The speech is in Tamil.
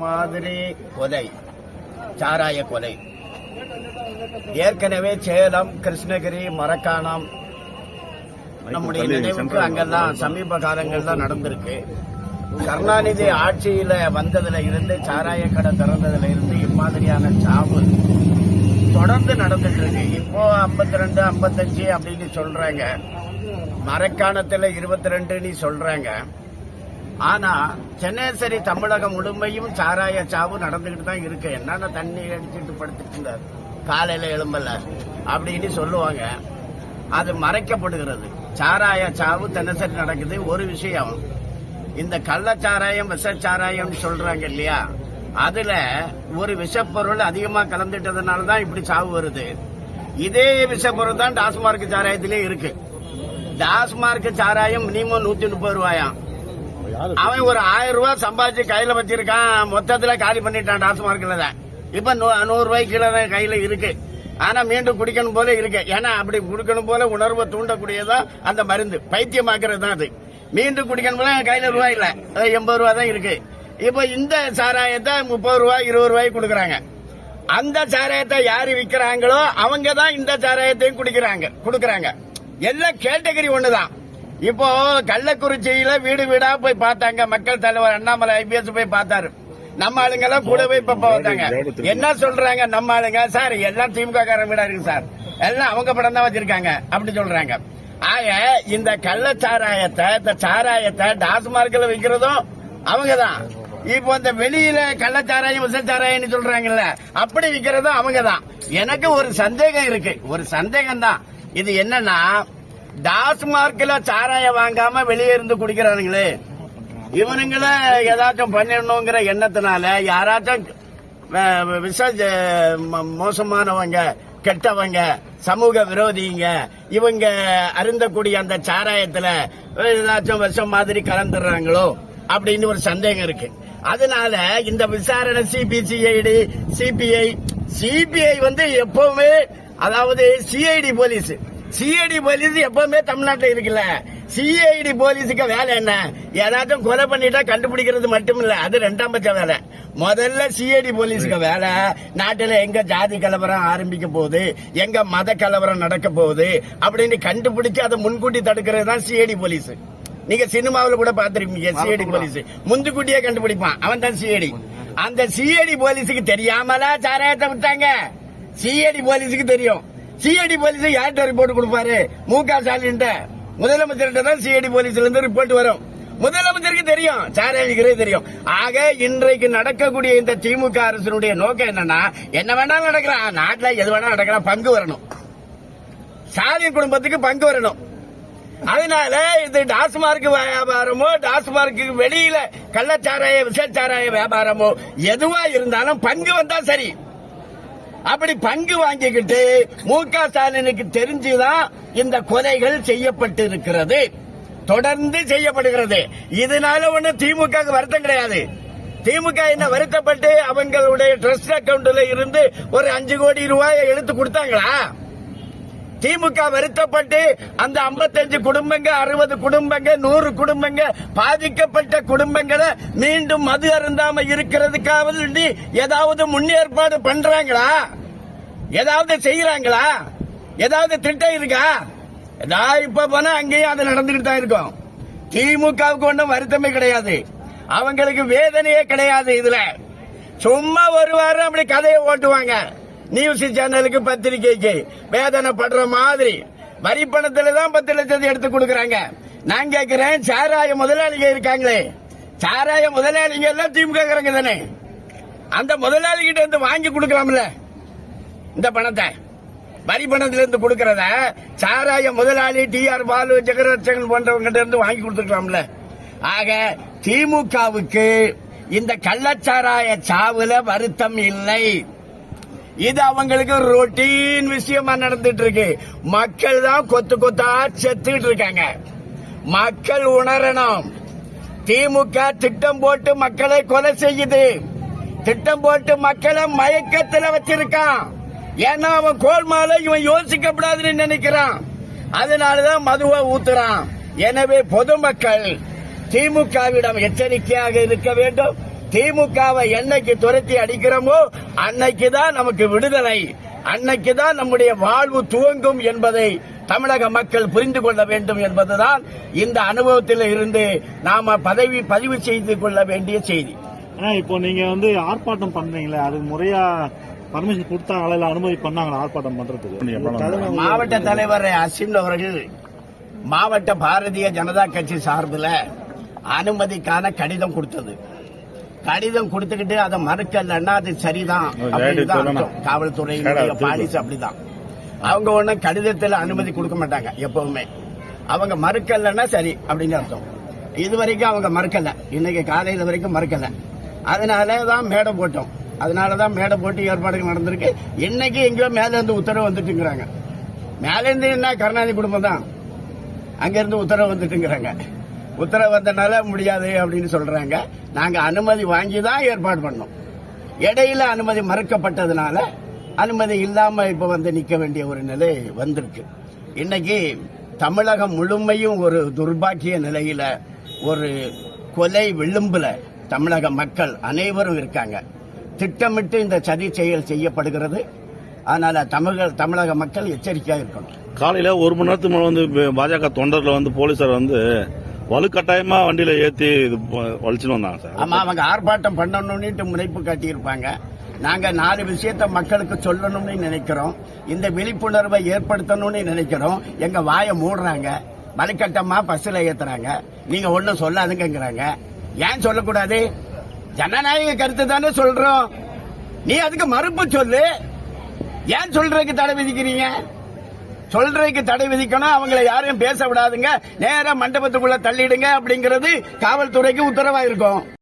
மாதிரி கொலை சாராய கொலை. ஏற்கனவே சேலம் கிருஷ்ணகிரி மரக்காணம் நம்முடைய நினைவுக்கு அங்கெல்லாம் சமீப காலங்கள்ல நடந்திருக்கு. கருணாநிதி ஆட்சியில வந்ததுல இருந்து சாராய கடை திறந்ததுல இருந்து இம்மாதிரியான சாவு தொடர்ந்து நடந்துட்டு இருக்கு இப்போ 52 ரெண்டு ஐம்பத்தஞ்சு அப்படின்னு சொல்றாங்க. மரக்காணத்துல இருபத்தி ரெண்டுன்னு சொல்றாங்க. ஆனா சென்னேசரி தமிழகம் முழுமையும் சாராய சாவு நடந்துகிட்டு தான் இருக்கு. என்னன்னா தண்ணி அடிச்சுட்டு படுத்துட்டு இருந்தார்? காலையில எழும்பல அப்படின்னு சொல்லுவாங்க. அது மறைக்கப்படுகிறது. சாராய சாவு தினசரி நடக்குது. ஒரு விஷயம் இந்த கள்ளச்சாராயம் விஷச்சாராயம் சொல்றாங்க இல்லையா? அதுல ஒரு விஷப்பொருள் அதிகமா கலந்துட்டதுனால தான் இப்படி சாவு வருது. இதே விஷப்பொருள் தான் டாஸ்மார்க் சாராயத்திலே இருக்கு. டாஸ்மார்க் சாராயம் மினிமம் நூத்தி முப்பது ரூபாயாம். அவன் ஒரு ஆயிரம் ரூபாய் சம்பாதிச்சு கையில வச்சிருக்கான். மொத்தத்துல காலி பண்ணிட்டான் டாஸ்மார்க்ல இப்ப நூறு ரூபாய்க்கு கீழே தான் கையில இருக்கு. ஆனா மீண்டும் குடிக்கணும் போல இருக்கு. ஏன்னா அப்படி குடிக்கணும் போல உணர்வை தூண்டக்கூடியதா அந்த மருந்து. பைத்தியமாக்குறது தான் அது. மீண்டும் குடிக்கணும் போல கையில ரூபாய் இல்ல. எண்பது ரூபாய் தான் இருக்கு. இப்ப இந்த சாராயத்தை முப்பது ரூபாய் இருபது ரூபாய்க்கு கொடுக்கறாங்க. அந்த சாராயத்தை யாரு விக்கிறாங்களோ அவங்க தான் இந்த சாராயத்தையும் குடிக்கிறாங்க கொடுக்கறாங்க. எல்லாம் கேட்டகரி ஒண்ணுதான். இப்போ கள்ளக்குறிச்சியில வீடு வீடா போய் பார்த்தாங்க. மக்கள் தலைவர் அண்ணாமலை ஐபிஎஸ் போய் பார்த்தாரு. நம்ம ஆளுங்க எல்லாம் கூட போய் இப்ப பார்த்தாங்க என்ன சொல்றாங்க? நம்ம ஆளுங்க சார் எல்லாம் திமுக காரன் வீடா இருக்கு சார். எல்லாம் அவங்க படம் தான் வச்சிருக்காங்க அப்படி சொல்றாங்க. ஆக இந்த கள்ளச்சாராயத்தை இந்த சாராயத்தை டாஸ்மார்க்ல விற்கிறதும் அவங்கதான் இப்போ இந்த வெளியில கள்ளச்சாராயம் விஷச்சாராயம் சொல்றாங்கல்ல அப்படி விக்கிறதும் அவங்கதான் எனக்கு ஒரு சந்தேகம் இருக்கு. ஒரு சந்தேகம் தான் இது என்னன்னா டாஸ்மார்க்ல சாராயம் வாங்காம வெளியே இருந்து குடிக்கிறானுங்களே. இவனுங்கள ஏதாச்சும் பண்ணிடணுங்கிற எண்ணத்தினால யாராச்சும் விஷ ம- மோசமானவங்க கெட்டவங்க சமூக விரோதிங்க இவங்க அருந்தக்கூடிய அந்த சாராயத்துல ஏதாச்சும் விஷம் மாதிரி கலந்துடுறாங்களோ அப்படின்னு ஒரு சந்தேகம் இருக்கு. அதனால இந்த விசாரணை சிபிசிஐடி சிபிஐ சிபிஐ வந்து எப்பவுமே அதாவது சிஐடி போலீஸ். சிஐடி போலீஸ் எப்பவுமே தமிழ்நாட்டுல இருக்குல்ல? சிஐடி போலீஸுக்கு வேலை என்ன? ஏதாச்சும் கொலை பண்ணிட்டா கண்டுபிடிக்கிறது மட்டும் இல்ல அது ரெண்டாம் பட்ச வேலை. முதல்ல சிஐடி போலீஸுக்கு வேலை. நாட்டுல எங்க ஜாதி கலவரம் ஆரம்பிக்க போகுது? எங்க மத கலவரம் நடக்க போகுது? அப்படின்னு கண்டுபிடிச்சு அதை முன்கூட்டி தடுக்கிறது தான் சிஐடி போலீஸ். நீங்க சினிமாவுல கூட பாத்திருப்பீங்க சிஐடி போலீஸ். முன்கூட்டியே கண்டுபிடிப்பான். அவன் தான் சிஐடி அந்த சிஐடி போலீஸுக்கு தெரியாமலா சாராயத்தை விட்டாங்க சிஐடி போலீஸுக்கு தெரியும். சிஐடி போலீஸ் யார்கிட்ட ரிப்போர்ட் கொடுப்பாரு? மு க ஸ்டாலின் முதலமைச்சர்கிட்ட தான் சிஐடி போலீஸ்ல இருந்து ரிப்போர்ட் வரும். முதலமைச்சருக்கு தெரியும். சாராயணிக்கிறே தெரியும். ஆக இன்றைக்கு நடக்கக்கூடிய இந்த திமுக அரசினுடைய நோக்கம் என்னன்னா என்ன வேணாலும் நடக்கலாம். நாட்டில் எது வேணாலும் நடக்கலாம். பங்கு வரணும். ஸ்டாலின் குடும்பத்துக்கு பங்கு வரணும். அதனால இது டாஸ்மார்க் வியாபாரமோ டாஸ்மார்க்கு வெளியில கள்ளச்சாராய விஷச்சாராய வியாபாரமோ எதுவா இருந்தாலும் பங்கு வந்தா சரி. அப்படி பங்கு வாங்கிக்கிட்டு மு க ஸ்டாலினுக்கு தெரிஞ்சுதான் இந்த கொலைகள் செய்யப்பட்டு இருக்கிறது தொடர்ந்து செய்யப்படுகிறது. இதனால ஒண்ணு திமுக வருத்தம் கிடையாது. திமுக என்ன வருத்தப்பட்டு அவங்களுடைய ட்ரஸ்ட் அக்கவுண்ட்ல இருந்து ஒரு அஞ்சு கோடி ரூபாயை எடுத்து கொடுத்தாங்களா? திமுக வருத்தப்பட்டு அந்த 55 குடும்பங்க அறுபது குடும்பங்க நூறு குடும்பங்க பாதிக்கப்பட்ட குடும்பங்களை மீண்டும் மது அருந்தாம இருக்கிறதுக்காவது ஏதாவது முன்னேற்பாடு பண்றாங்களா? ஏதாவது செய்யறாங்களா ஏதாவது திட்டம் இருக்கா? நான் இப்ப போனா அங்கேயும் அது நடந்துகிட்டு தான் இருக்கும். திமுகவுக்கு ஒன்றும் வருத்தமே கிடையாது. அவங்களுக்கு வேதனையே கிடையாது இதுல. சும்மா ஒரு வாரம் அப்படி கதையை ஓட்டுவாங்க. நியூஸ் சேனலுக்கு பத்திரிகைக்கு வேதனைப்படுற மாதிரி வரி பணத்துல தான் பத்து லட்சத்தை எடுத்து கொடுக்கறாங்க. நான் கேட்கிறேன் சாராய முதலாளிங்க இருக்காங்களே. சாராய முதலாளிங்க எல்லாம் திமுக தானே. அந்த முதலாளி கிட்ட இருந்து வாங்கி கொடுக்கலாம்ல. இந்த பணத்தை. வரி பணத்துல இருந்து கொடுக்கறத சாராய முதலாளி டி ஆர் பாலு ஜெகரட்சகன் போன்றவங்க இருந்து வாங்கி கொடுத்துருக்கலாம்ல ஆக திமுகவுக்கு இந்த கள்ளச்சாராய சாவுல வருத்தம் இல்லை. இது அவங்களுக்கு ரொட்டீன் விஷயமா நடந்துட்டு இருக்கு மக்கள் தான் கொத்து கொத்தா செத்துட்டு இருக்காங்க. மக்கள் உணரணும். திமுக திட்டம் போட்டு மக்களை கொலை செய்யுது. திட்டம் போட்டு மக்களை மயக்கத்துல வச்சிருக்கான். ஏன்னா அவன் கோல்மால இவன் யோசிக்கப்படாதுன்னு நினைக்கிறான். அதனாலதான் மதுவை ஊத்துறான். எனவே பொதுமக்கள் திமுகவிடம் எச்சரிக்கையாக இருக்க வேண்டும். திமுகவை என்னைக்கு துரத்தி அடிக்கிறோமோ அன்னைக்கு தான் நமக்கு விடுதலை. அன்னைக்கு தான் நம்முடைய வாழ்வு துவங்கும் என்பதை தமிழக மக்கள் புரிந்து கொள்ள வேண்டும் என்பதுதான் இந்த அனுபவத்தில் இருந்து நாம பதவி பதிவு செய்து கொள்ள வேண்டிய செய்தி. இப்போ நீங்க வந்து ஆர்ப்பாட்டம் பண்றீங்களே அது முறையா பர்மிஷன் கொடுத்தாங்களா இல்ல அனுமதி பண்ணாங்களா ஆர்ப்பாட்டம் பண்றதுக்கு? மாவட்ட தலைவர் அசின் அவர்கள் மாவட்ட பாரதிய ஜனதா கட்சி சார்பில் அனுமதிக்கான கடிதம் கொடுத்தது. கடிதம் கொடுத்துக்கிட்டு அதை மறுக்கலன்னா அது சரிதான் அப்படின்னு. காவல்துறையினுடைய பாலிசி அப்படிதான். அவங்க ஒன்றும் கடிதத்தில் அனுமதி கொடுக்க மாட்டாங்க எப்பவுமே. அவங்க மறுக்கலன்னா சரி அப்படின்னு அர்த்தம். இது வரைக்கும் அவங்க மறுக்கல. இன்னைக்கு காலையில வரைக்கும் மறுக்கல. அதனால தான் மேடை போட்டோம். அதனால தான் மேடை போட்டு ஏற்பாடுகள் நடந்திருக்கு. இன்னைக்கு எங்கேயோ மேல இருந்து உத்தரவு வந்துட்டுங்கிறாங்க. மேல இருந்து என்ன கருணாநிதி குடும்பம் தான் அங்க இருந்து உத்தரவு வந்துட்டுங்கிறாங்க. உத்தரவு வந்தனால முடியாது அப்படின்னு சொல்றாங்க. நாங்க அனுமதி வாங்கி தான் ஏற்பாடு பண்ணோம். இடையில அனுமதி மறுக்கப்பட்டதுனால அனுமதி இல்லாம இப்ப வந்து நிக்க வேண்டிய ஒரு நிலை வந்திருக்கு. இன்னைக்கு தமிழகம் முழுமையும் ஒரு துர்பாக்கிய நிலையில ஒரு கொலை விளிம்புல தமிழக மக்கள் அனைவரும் இருக்காங்க. திட்டமிட்டு இந்த சதி செயல் செய்யப்படுகிறது. அதனால தமிழக தமிழக மக்கள் எச்சரிக்கையா இருக்கணும். காலையில ஒரு மணி நேரத்துக்கு முன்னாடி வந்து பாஜக தொண்டர்ல வந்து போலீசார் வந்து வலுக்கட்டாயமா வண்டியில ஏத்தி இது வலிச்சுன்னு வந்தாங்க சார். ஆமா அவங்க ஆர்ப்பாட்டம் பண்ணணும்னு முனைப்பு காட்டியிருப்பாங்க. நாங்க நாலு விஷயத்த மக்களுக்கு சொல்லணும்னு நினைக்கிறோம். இந்த விழிப்புணர்வை ஏற்படுத்தணும்னு நினைக்கிறோம். எங்க வாயை மூடுறாங்க. வலுக்கட்டமா பஸ்ல ஏத்துறாங்க. நீங்க ஒண்ணும் சொல்லாதுங்கிறாங்க ஏன் சொல்லக்கூடாது? ஜனநாயக கருத்து தானே சொல்றோம். நீ அதுக்கு மறுப்பு சொல்லு. ஏன் சொல்றதுக்கு தடை விதிக்கிறீங்க? சொல்றதுக்கு தடை விதிக்கணும். அவங்களை யாரையும் பேச விடாதுங்க. நேரா மண்டபத்துக்குள்ள தள்ளிடுங்க அப்படிங்கிறது காவல்துறைக்கு உத்தரவா இருக்கும்